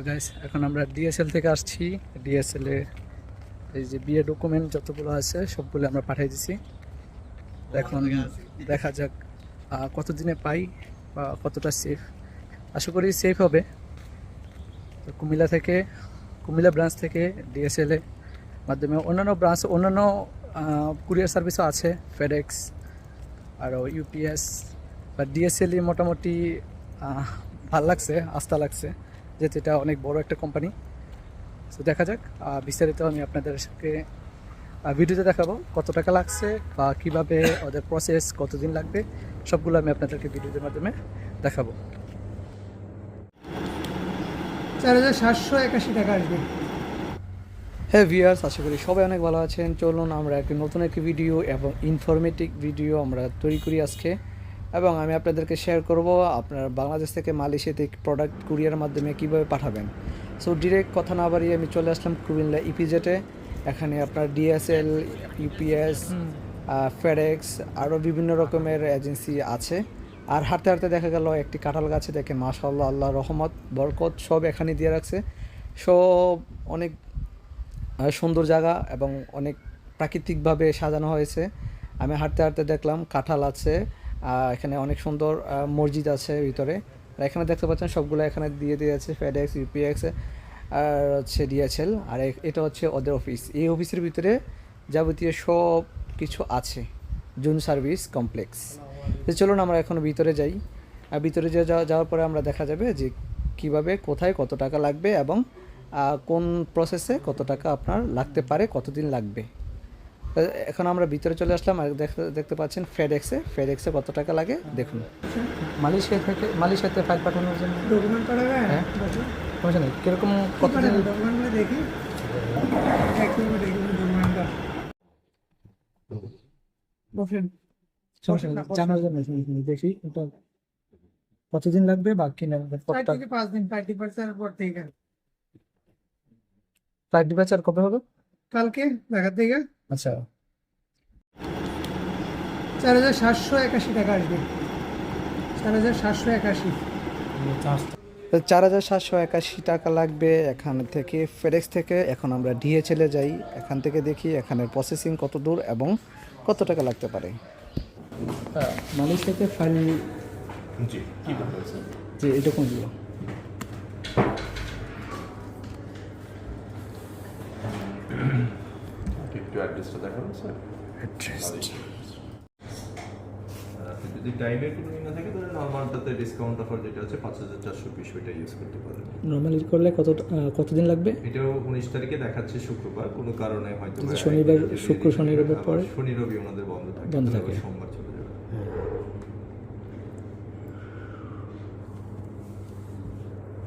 Guys এখন আমরা DSL থেকে আসছি। ডিএসএল এই যে বিয়ে ডকুমেন্ট যতগুলো আছে, সবগুলো আমরা পাঠিয়ে দিছি। এখন দেখা যাক কতদিনে পাই বা কতটা সেফ আশা করি সেফ হবে। তো কুমিল্লা থেকে, কুমিল্লা ব্রাঞ্চ থেকে ডিএসএল মাধ্যমে অন্যান্য ব্রাঞ্চ অন্যান্য কুরিয়ার সার্ভিসও আছে ফেডেক্স আরও ইউপিএস বা ডিএসএলই মোটামুটি ভালো লাগছে, আস্থা লাগছে। যেহেতু এটা অনেক বড় একটা কোম্পানি তো দেখা যাক বিস্তারিত আমি আপনাদের সাথে ভিডিওতে দেখাবো কত টাকা লাগছে বা কীভাবে ওদের প্রসেস কতদিন লাগবে সবগুলো আমি আপনাদেরকে ভিডিওর মাধ্যমে দেখাবো। চার হাজার সাতশো একাশি টাকা আসবে। হ্যাঁ ভিউয়ার্স আশা করি সবাই অনেক ভালো আছেন। চলুন আমরা একটি নতুন একটি ভিডিও এবং ইনফরমেটিভ ভিডিও আমরা তৈরি করি আজকে। এবং আমি আপনাদেরকে শেয়ার করব আপনার বাংলাদেশ থেকে মালয়েশিয়াতে প্রোডাক্ট কুরিয়ার মাধ্যমে কীভাবে পাঠাবেন। সো ডিরেক্ট কথা না বাড়িয়ে আমি চলে আসলাম কুমিল্লা ইপিজেটে এখানে আপনার ডিএসএল ইউপিএস ফেডেক্স আরও বিভিন্ন রকমের এজেন্সি আছে। আর হাঁটতে হাঁটতে দেখা গেল একটি কাঁঠাল গাছে দেখে মাশাল্লাহ আল্লাহ রহমত বরকত সব এখানে দিয়ে রাখছে। সব অনেক সুন্দর জায়গা এবং অনেক প্রাকৃতিকভাবে সাজানো হয়েছে। আমি হাঁটতে হাঁটতে দেখলাম কাঁঠাল আছে। এখানে অনেক সুন্দর মসজিদ আছে ভিতরে। আর এখানে দেখতে পাচ্ছেন সবগুলো এখানে দিয়ে দিয়ে আছে ফেডেক্স ইউপিএক্স আর হচ্ছে ডিএচএল আর এটা হচ্ছে ওদের অফিস এই অফিসের ভিতরে যাবতীয় সব কিছু আছে জুন সার্ভিস কমপ্লেক্স। তো চলুন আমরা এখন ভিতরে যাই। আর ভিতরে যাওয়ার পরে আমরা দেখা যাবে যে কীভাবে, কোথায় কত টাকা লাগবে এবং কোন প্রসেসে কত টাকা আপনার লাগতে পারে, কতদিন লাগবে। এখন আমরা ভিতরে চলে আসলাম আর দেখতে পাচ্ছেন ফেডেক্সে ফেডেক্সে কত টাকা লাগে? দেখুন। মালয়েশিয়া থেকে মালয়েশিয়াতে ফাইল পাঠানোর জন্য? ডকুমেন্ট পাঠাবে হ্যাঁ। সমস্যা নেই। কীরকম কতদিন ডকুমেন্টগুলো দেখি? জানার জন্য কতদিন লাগবে বা কি লাগবে চার থেকে পাঁচ দিন ফাইভ ডিপার্চারের পর থেকে। ফ্লাইট ডিপার্চার কবে হবে কালকে দেখা থেকে। আচ্ছা। চার হাজার সাতশো একাশি টাকা আসবে। চার হাজার সাতশো একাশি। চার হাজার সাতশো একাশি টাকা লাগবে এখান থেকে ফেডেক্স থেকে। এখন আমরা ডিএচএলে যাই। এখান থেকে দেখি এখানের প্রসেসিং কত দূর এবং কত টাকা লাগতে পারে। মালয়েশিয়াতে ফাইল জি একটু অ্যাড্রেসটা দেখাবেন স্যার? যদি টাইমের কোনো ই না থাকে তাহলে নর্মালটাতে ডিসকাউন্ট অফার যেটা আছে পাঁচ হাজার চারশো পিস ওইটা ইউজ করতে পারেন নর্মালি করলে কত কতদিন লাগবে এটাও উনিশ তারিখে দেখাচ্ছে শুক্রবার কোনো কারণে হয়তো শনিবার, শুক্র, শনি, রবিবার পরে? শনি রবি ওনাদের বন্ধ থাকে বন্ধ থাকে। সোমবার চলে যাবে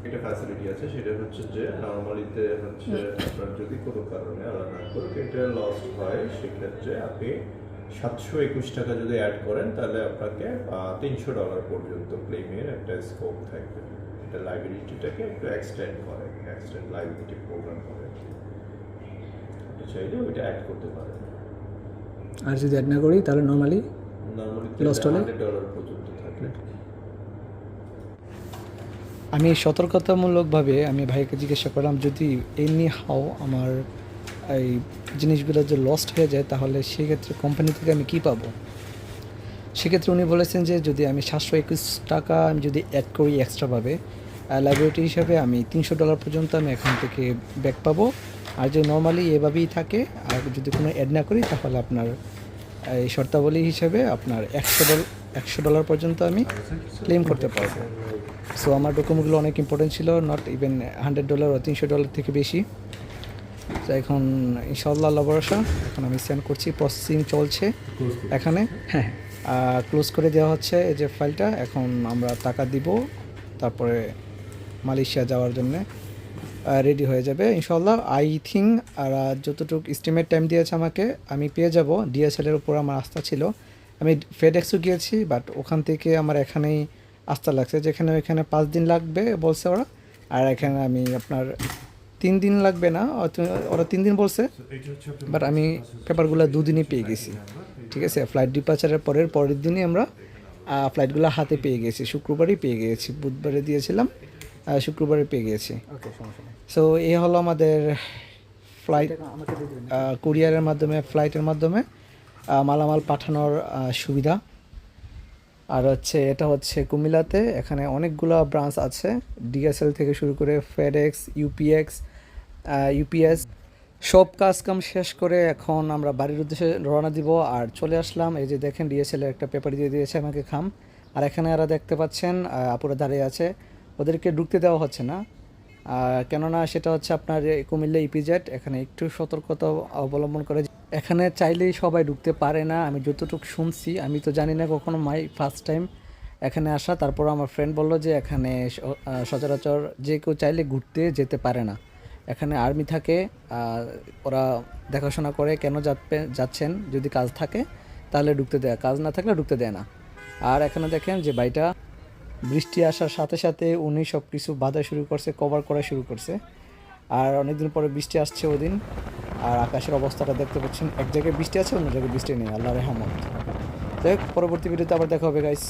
একটা ফ্যাসিলিটি আছে সেটা হচ্ছে যে নর্মালিতে হচ্ছে আপনার যদি কোনো কারণে আলাদা না করুক এটা লস্ট হয় সেক্ষেত্রে আপনি সাতশো একুশ টাকা যদি অ্যাড করেন তাহলে আপনাকে তিনশো ডলার পর্যন্ত ক্লেমের একটা স্কোপ থাকবে। এটা লাইবিলিটিটাকে একটু এক্সটেন্ড করে এক্সটেন্ড লাইবিলিটি প্রোগ্রাম করে চাইলে ওইটা অ্যাড করতে পারেন। আর যদি অ্যাড না করি তাহলে নর্মালি হলে? ডলার পর্যন্ত আমি সতর্কতামূলকভাবে আমি ভাইকে জিজ্ঞাসা করলাম যদি এমনি হাও আমার এই জিনিসগুলো যে লস্ট হয়ে যায়, তাহলে সেক্ষেত্রে কোম্পানি থেকে আমি কী পাবো? সেক্ষেত্রে উনি বলেছেন যে যদি আমি সাতশো একুশ টাকা আমি যদি অ্যাড করি এক্সট্রাভাবে লাইব্রেরি হিসাবে আমি তিনশো ডলার পর্যন্ত আমি এখান থেকে ব্যাক পাবো। আর যদি নর্মালি এভাবেই থাকে, আর যদি কোনো অ্যাড না করি, তাহলে আপনার এই শর্তাবলী হিসাবে আপনার একশো ডলার একশো ডলার পর্যন্ত আমি ক্লেম করতে পারব। সো আমার ডকুমেন্টগুলো অনেক ইম্পর্টেন্ট ছিল নট ইভেন হান্ড্রেড ডলার বা তিনশো ডলার থেকে বেশি। তো এখন ইনশাল্লাহ আল্লাহ ভরসা এখন আমি সেন্ড করছি প্রসেসিং চলছে এখানে হ্যাঁ আর ক্লোজ করে দেওয়া হচ্ছে এই যে ফাইলটা এখন আমরা টাকা দিব তারপরে মালয়েশিয়া যাওয়ার জন্যে রেডি হয়ে যাবে ইনশাল্লাহ আই থিঙ্ক আর যতটুকু এস্টিমেট টাইম দিয়েছে আমাকে আমি পেয়ে যাব ডিএসএলের উপর আমার আস্থা ছিল। আমি ফেডেক্সও গিয়েছি বাট ওখান থেকে আমার এখানেই আস্থা লাগছে যেখানে ওইখানে পাঁচ দিন লাগবে বলছে ওরা। আর এখানে আমি আপনার তিন দিন লাগবে না ওরা তিন দিন বলছে বাট আমি পেপারগুলো দুদিনই পেয়ে গেছি। ঠিক আছে ফ্লাইট ডিপার্চারের পরের পরের দিনই আমরা ফ্লাইটগুলো হাতে পেয়ে গেছি। শুক্রবারই পেয়ে গেছি বুধবারে দিয়েছিলাম শুক্রবারে পেয়ে গিয়েছি সো এই হলো আমাদের ফ্লাইট কুরিয়ারের মাধ্যমে ফ্লাইটের মাধ্যমে মালামাল পাঠানোর সুবিধা। আর হচ্ছে এটা হচ্ছে কুমিল্লাতে, এখানে অনেকগুলো ব্রাঞ্চ আছে। ডিএসএল থেকে শুরু করে ফেডেক্স ইউপিএক্স ইউপিএস সব কাজ কাম শেষ করে এখন আমরা বাড়ির উদ্দেশ্যে রওনা দিব। আর চলে আসলাম, এই যে দেখেন ডিএসএল এর একটা পেপার দিয়ে দিয়েছে আমাকে খাম। আর এখানে এরা দেখতে পাচ্ছেন আপুরা দাঁড়িয়ে আছে। ওদেরকে ঢুকতে দেওয়া হচ্ছে না। কেননা সেটা হচ্ছে আপনার কুমিল্লা ইপিজেড এখানে একটু সতর্কতা অবলম্বন করে এখানে চাইলেই সবাই ঢুকতে পারে না, আমি যতটুকু শুনছি, আমি তো জানি না কখনো মাই ফার্স্ট টাইম এখানে আসা তারপর আমার ফ্রেন্ড বলল যে এখানে সচরাচর যে কেউ চাইলে ঘুরতে যেতে পারে না। এখানে আর্মি থাকে ওরা দেখাশোনা করে কেন যাচ্ছেন, যদি কাজ থাকে, তাহলে ঢুকতে দেয়, কাজ না থাকলে ঢুকতে দেয় না। আর এখানে দেখেন যে বাড়িটা বৃষ্টি আসার সাথে সাথে উনি সব কিছু বাধা শুরু করছে কভার করা শুরু করছে। আর অনেকদিন পরে বৃষ্টি আসছে ওদিন। আর আকাশের অবস্থাটা দেখতে পাচ্ছেন, এক জায়গায় বৃষ্টি আছে, অন্য জায়গায় বৃষ্টি নেই। আল্লাহ রহমত। যাই হোক, পরবর্তী ভিডিওতে আবার দেখা হবে গাইস